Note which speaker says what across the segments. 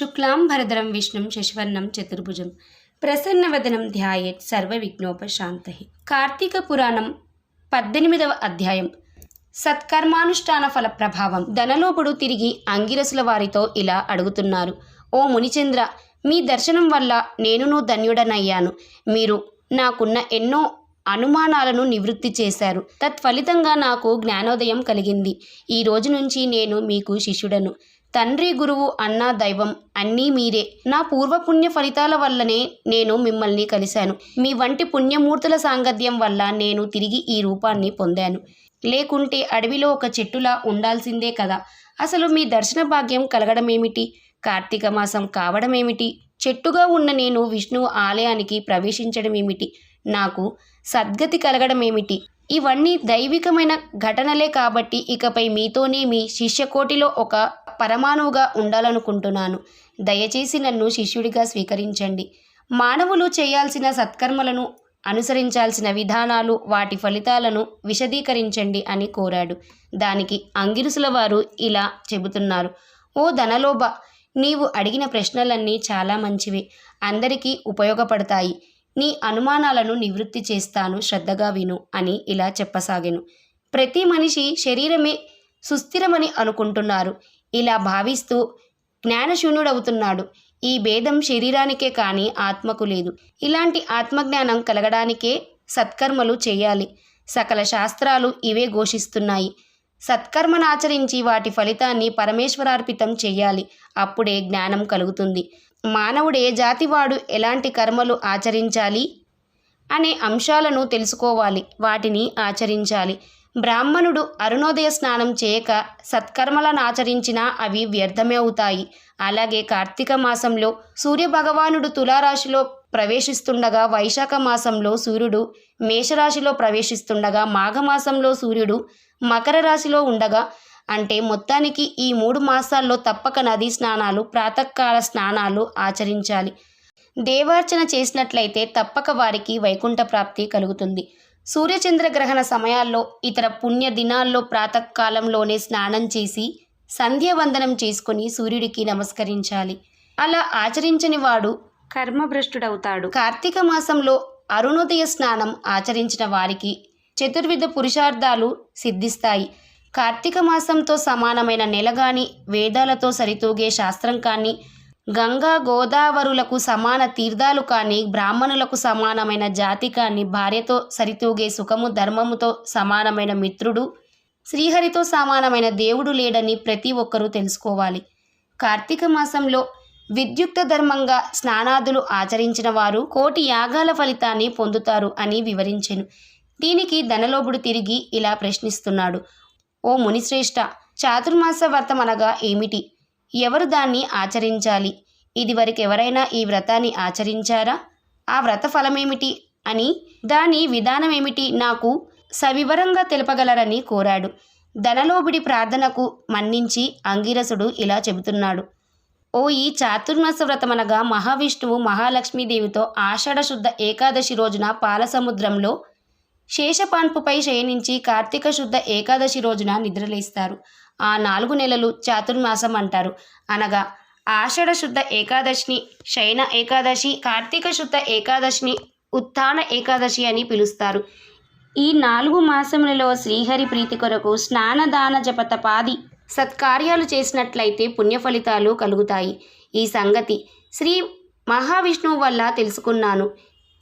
Speaker 1: శుక్లాంబరధరం విష్ణుం శశివర్ణం చతుర్భుజం. ప్రసన్నవదనం ధ్యాయేత్ సర్వ విఘ్నోపశాంత కార్తీక పురాణం పద్దెనిమిదవ అధ్యాయం. సత్కర్మానుష్ఠాన ఫల ప్రభావం ధనలోపుడు తిరిగి అంగిరసుల వారితో ఇలా అడుగుతున్నారు. ఓ మునిచంద్ర మీ దర్శనం వల్ల నేనునూ ధన్యుడనయ్యాను. మీరు నాకున్న ఎన్నో అనుమానాలను నివృత్తి చేశారు. తత్ఫలితంగా నాకు జ్ఞానోదయం కలిగింది. ఈ రోజు నుంచి నేను మీకు శిష్యుడను. తండ్రి గురువు అన్న దైవం అన్నీ మీరే. నా పూర్వపుణ్య ఫలితాల వల్లనే నేను మిమ్మల్ని కలిశాను. మీ వంటి పుణ్యమూర్తుల సాంగత్యం వల్ల నేను తిరిగి ఈ రూపాన్ని పొందాను. లేకుంటే అడవిలో ఒక చెట్టులా ఉండాల్సిందే కదా. అసలు మీ దర్శన భాగ్యం కలగడమేమిటి? కార్తీక మాసం కావడమేమిటి? చెట్టుగా ఉన్న నేను విష్ణువు ఆలయానికి ప్రవేశించడమేమిటి? నాకు సద్గతి కలగడం ఏమిటి ఇవన్నీ దైవికమైన ఘటనలే కాబట్టి ఇకపై మీతోనే మీ శిష్యకోటిలో ఒక పరమాణువుగా ఉండాలనుకుంటున్నాను. దయచేసి నన్ను శిష్యుడిగా స్వీకరించండి. మానవులు చేయాల్సిన సత్కర్మలను అనుసరించాల్సిన విధానాలు వాటి ఫలితాలను విశదీకరించండి అని కోరాడు. దానికి అంగిరుసుల వారు ఇలా చెబుతున్నారు. ఓ ధనలోభ! నీవు అడిగిన ప్రశ్నలన్నీ చాలా మంచివి. అందరికీ ఉపయోగపడతాయి. నీ అనుమానాలను నివృత్తి చేస్తాను శ్రద్ధగా విను అని ఇలా చెప్పసాగాను. ప్రతి మనిషి శరీరమే సుస్థిరమని అనుకుంటున్నారు. ఇలా భావిస్తూ జ్ఞానశూన్యుడవుతున్నాడు. ఈ భేదం శరీరానికే కానీ ఆత్మకు లేదు. ఇలాంటి ఆత్మజ్ఞానం కలగడానికే సత్కర్మలు చేయాలి. సకల శాస్త్రాలు ఇవే ఘోషిస్తున్నాయి. సత్కర్మనాచరించి వాటి ఫలితాన్ని పరమేశ్వరార్పితం చేయాలి. అప్పుడే జ్ఞానం కలుగుతుంది. మానవుడే జాతివాడు ఎలాంటి కర్మలు ఆచరించాలి అనే అంశాలను తెలుసుకోవాలి వాటిని ఆచరించాలి. బ్రాహ్మణుడు అరుణోదయ స్నానం చేయక సత్కర్మలను ఆచరించినా అవి వ్యర్థమే అవుతాయి. అలాగే కార్తీక మాసంలో సూర్యభగవానుడు తులారాశిలో ప్రవేశిస్తుండగా వైశాఖ మాసంలో సూర్యుడు మేషరాశిలో ప్రవేశిస్తుండగా మాఘమాసంలో సూర్యుడు మకర రాశిలో ఉండగా అంటే మొత్తానికి ఈ మూడు మాసాల్లో తప్పక నదీ స్నానాలు ప్రాతకాల స్నానాలు ఆచరించాలి. దేవార్చన చేసినట్లయితే తప్పక వారికి వైకుంఠ ప్రాప్తి కలుగుతుంది. సూర్యచంద్ర గ్రహణ సమయాల్లో ఇతర పుణ్య దినాల్లో ప్రాతకాలంలోనే స్నానం చేసి సంధ్యావందనం చేసుకుని సూర్యుడికి నమస్కరించాలి. అలా ఆచరించని వాడు కర్మభ్రష్టుడవుతాడు. కార్తీక మాసంలో అరుణోదయ స్నానం ఆచరించిన వారికి చతుర్విధ పురుషార్థాలు సిద్ధిస్తాయి. కార్తీక మాసంతో సమానమైన నెల గాని వేదాలతో సరితూగే శాస్త్రం కానీ గంగా గోదావరులకు సమాన తీర్థాలు కానీ బ్రాహ్మణులకు సమానమైన జాతి కానీ భార్యతో సరితూగే సుఖము ధర్మముతో సమానమైన మిత్రుడు శ్రీహరితో సమానమైన దేవుడు లేడని ప్రతి ఒక్కరూ తెలుసుకోవాలి. కార్తీక మాసంలో విద్యుక్త ధర్మంగా స్నానాదులు ఆచరించిన వారు కోటి యాగాల ఫలితాన్ని పొందుతారు అని వివరించెను. దీనికి ధనలోభుడు తిరిగి ఇలా ప్రశ్నిస్తున్నాడు. ఓ మునిశ్రేష్ఠ చాతుర్మాస వ్రతం అనగా ఏమిటి? ఎవరు దాన్ని ఆచరించాలి? ఇదివరకు ఎవరైనా ఈ వ్రతాన్ని ఆచరించారా? ఆ వ్రత ఫలమేమిటి? అని దాని విధానమేమిటి నాకు సవివరంగా తెలుపగలరని కోరాడు. ధనలోబిడి ప్రార్థనకు మన్నించి అంగిరసుడు ఇలా చెబుతున్నాడు. ఓ ఈ చాతుర్మాస వ్రతమనగా మహావిష్ణువు మహాలక్ష్మీదేవితో ఆషాఢశుద్ధ ఏకాదశి రోజున పాలసముద్రంలో శేషపాన్పుపై శయనించి కార్తీక శుద్ధ ఏకాదశి రోజున నిద్రలేస్తారు. ఆ నాలుగు నెలలు చాతుర్మాసం అంటారు. అనగా ఆషాఢ శుద్ధ ఏకాదశిని శయన ఏకాదశి కార్తీక శుద్ధ ఏకాదశిని ఉత్థాన ఏకాదశి అని పిలుస్తారు. ఈ నాలుగు మాసములలో శ్రీహరి ప్రీతి కొరకు స్నానదాన జపతపాది సత్కార్యాలు చేసినట్లయితే పుణ్య ఫలితాలు కలుగుతాయి. ఈ సంగతి శ్రీ మహావిష్ణువు వల్ల తెలుసుకున్నాను.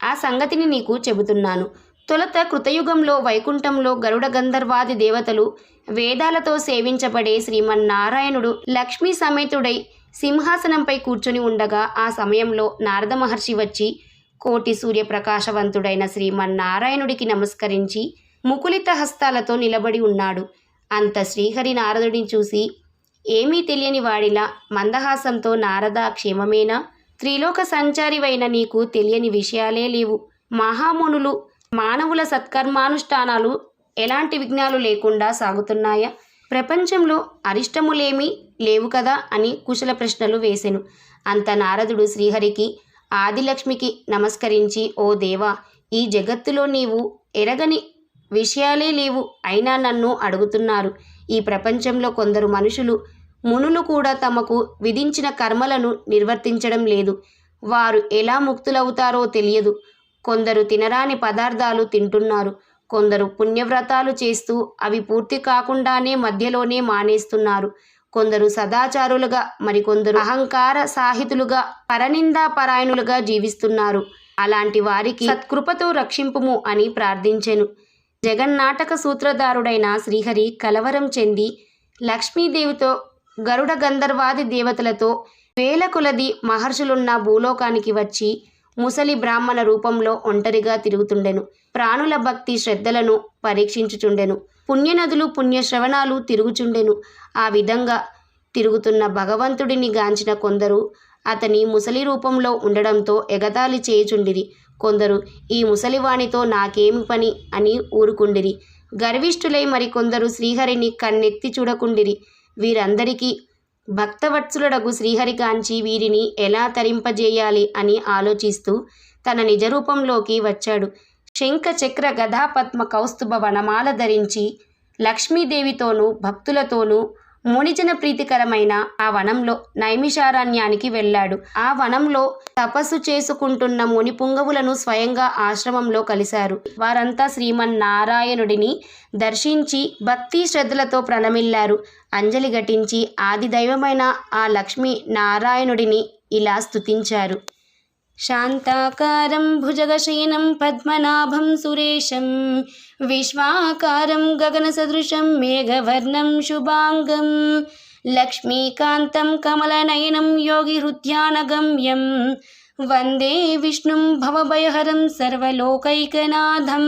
Speaker 1: ఆ సంగతిని నీకు చెబుతున్నాను. తొలత కృతయుగంలో వైకుంఠంలో గరుడ గంధర్వాది దేవతలు వేదాలతో సేవించబడే శ్రీమన్నారాయణుడు లక్ష్మీ సమేతుడై సింహాసనంపై కూర్చొని ఉండగా ఆ సమయంలో నారద మహర్షి వచ్చి కోటి సూర్యప్రకాశవంతుడైన శ్రీమన్నారాయణుడికి నమస్కరించి ముకులిత హస్తాలతో నిలబడి ఉన్నాడు. అంత శ్రీహరి నారదుడిని చూసి ఏమీ తెలియని వాడిలా మందహాసంతో నారద క్షేమమేనా? త్రిలోక సంచారివైన నీకు తెలియని విషయాలే లేవు. మహామునులు మానవుల సత్కర్మానుష్ఠానాలు ఎలాంటి విఘ్నాలు లేకుండా సాగుతున్నాయా? ప్రపంచంలో అరిష్టములేమీ లేవు కదా అని కుశల ప్రశ్నలు వేసెను. అంత నారదుడు శ్రీహరికి ఆదిలక్ష్మికి నమస్కరించి ఓ దేవా ఈ జగత్తులో నీవు ఎరగని విషయాలే లేవు అయినా నన్ను అడుగుతున్నారు. ఈ ప్రపంచంలో కొందరు మనుషులు మునులు కూడా తమకు విధించిన కర్మలను నిర్వర్తించడం లేదు. వారు ఎలా ముక్తులవుతారో తెలియదు. కొందరు తినరాని పదార్థాలు తింటున్నారు. కొందరు పుణ్యవ్రతాలు చేస్తూ అవి పూర్తి కాకుండానే మధ్యలోనే మానేస్తున్నారు. కొందరు సదాచారులుగా మరికొందరు అహంకార సాహితులుగా పరనిందా పరాయణులుగా జీవిస్తున్నారు. అలాంటి వారికి సత్కృపతో రక్షింపుము అని ప్రార్థించెను. జగన్నాటక సూత్రధారుడైన శ్రీహరి కలవరం చెంది లక్ష్మీదేవితో గరుడ గంధర్వాది దేవతలతో వేల కొలది మహర్షులున్న భూలోకానికి వచ్చి ముసలి బ్రాహ్మణ రూపంలో ఒంటరిగా తిరుగుతుండెను. ప్రాణుల భక్తి శ్రద్ధలను పరీక్షించుచుండెను. పుణ్యనదులు పుణ్యశ్రవణాలు తిరుగుచుండెను. ఆ విధంగా తిరుగుతున్న భగవంతుడిని గాంచిన కొందరు అతని ముసలి రూపంలో ఉండడంతో ఎగతాళి చేయుచుండిరి. కొందరు ఈ ముసలివాణితో నాకేమి పని? అని ఊరుకుండిరి. గర్విష్ఠులై మరికొందరు శ్రీహరిని కన్నెత్తి చూడకుండిరి. వీరందరికీ భక్తవత్సలుడగు శ్రీహరికాంచి వీరిని ఎలా తరింపజేయాలి అని ఆలోచిస్తూ తన నిజరూపంలోకి వచ్చాడు. శంఖ చక్ర గదాపద్మ కౌస్తుభ వనమాల ధరించి లక్ష్మీదేవితోనూ భక్తులతోనూ మునిజన ప్రీతికరమైన ఆ వనంలో నైమిషారణ్యానికి వెళ్ళాడు. ఆ వనంలో తపస్సు చేసుకుంటున్న ముని పుంగవులను స్వయంగా ఆశ్రమంలో కలిశారు. వారంతా శ్రీమన్నారాయణుడిని దర్శించి భక్తి శ్రద్ధలతో ప్రణమిల్లారు. అంజలి ఘటించి ఆది దైవమైన ఆ లక్ష్మీ నారాయణుడిని ఇలా స్తుతించారు. शान्ताकारं भुजगशयनं पद्मनाभं सुरेशं विश्वाकारं गगनसदृशं मेघवर्णं शुभाङ्गं लक्ष्मीकान्तं कमलनयनं योगिहृद्यानगम्यं वन्दे विष्णुं भवभयहरं सर्वलोकैकनाथं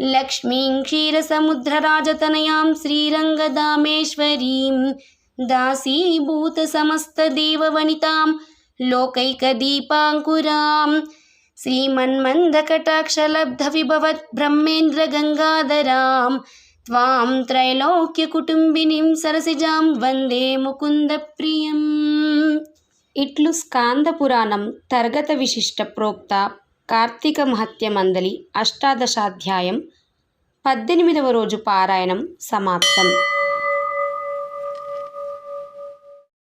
Speaker 1: लक्ष्मीं क्षीरसमुद्रराजतनयां श्रीरङ्गदामेश्वरीं दासीभूतसमस्तदेववनितां లోకైకదీపాంకురాం శ్రీమన్మందకటాక్షలబ్ధవిభవత్ బ్రహ్మేంద్రగంగాధరాం త్వాం త్రైలోక్యకుటుంబినిం సరసిజాం వందే ముకుందప్రియం ఇట్లు స్కాంద పురాణం తర్గత విశిష్ట ప్రోక్త కార్తీక మహత్య మందలి అష్టాదశాధ్యాయం పద్దెనిమిదవ రోజు పారాయణం సమాప్తం